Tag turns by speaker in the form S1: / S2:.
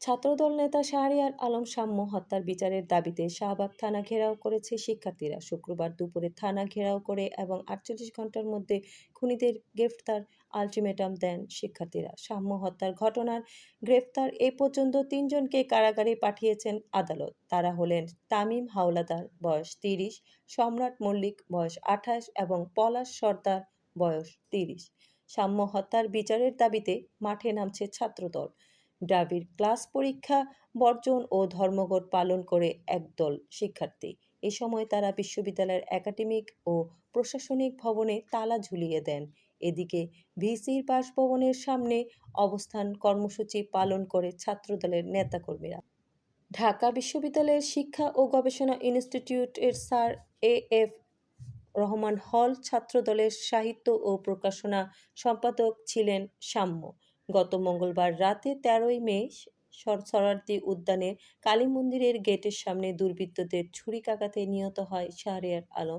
S1: ছাত্রদল নেতা শাহরিয়ার আলম সাম্য হত্যার বিচারের দাবিতে শাহবাগ থানা ঘেরাও করেছে শিক্ষার্থীরা। শুক্রবার দুপুরে থানা ঘেরাও করে এবং আটচল্লিশ ঘণ্টার মধ্যে খুনিদের গ্রেফতার আলটিমেটাম দেন শিক্ষার্থীরা। সাম্য হত্যার ঘটনার গ্রেফতার এ পর্যন্ত তিনজনকে কারাগারে পাঠিয়েছেন আদালত। তারা হলেন তামিম হাওলাদার, বয়স তিরিশ, সম্রাট মল্লিক, বয়স আঠাশ এবং পলাশ সর্দার, বয়স তিরিশ। সাম্য হত্যার বিচারের দাবিতে মাঠে নামছে ছাত্রদল। ডাবির ক্লাস পরীক্ষা, বর্জন ও ধর্মঘট পালন করে একদল শিক্ষার্থী। এ সময় তারা বিশ্ববিদ্যালয়ের একাডেমিক ও প্রশাসনিক ভবনে তালা ঝুলিয়ে দেন। এদিকে ভিসির বাসভবনের সামনে অবস্থান কর্মসূচি পালন করে ছাত্রদলের নেতাকর্মীরা। ঢাকা বিশ্ববিদ্যালয়ের শিক্ষা ও গবেষণা ইনস্টিটিউটের স্যার এ এফ রহমান হল ছাত্রদলের সাহিত্য ও প্রকাশনা সম্পাদক ছিলেন সাম্য। গত মঙ্গলবার রাতে তেরোই মে সরসরার্দি উদ্যানের কালী মন্দিরের গেটের সামনে দুর্বৃত্তদের ছুরিকাঘাতে নিহত হয় শাহরিয়ার আলম।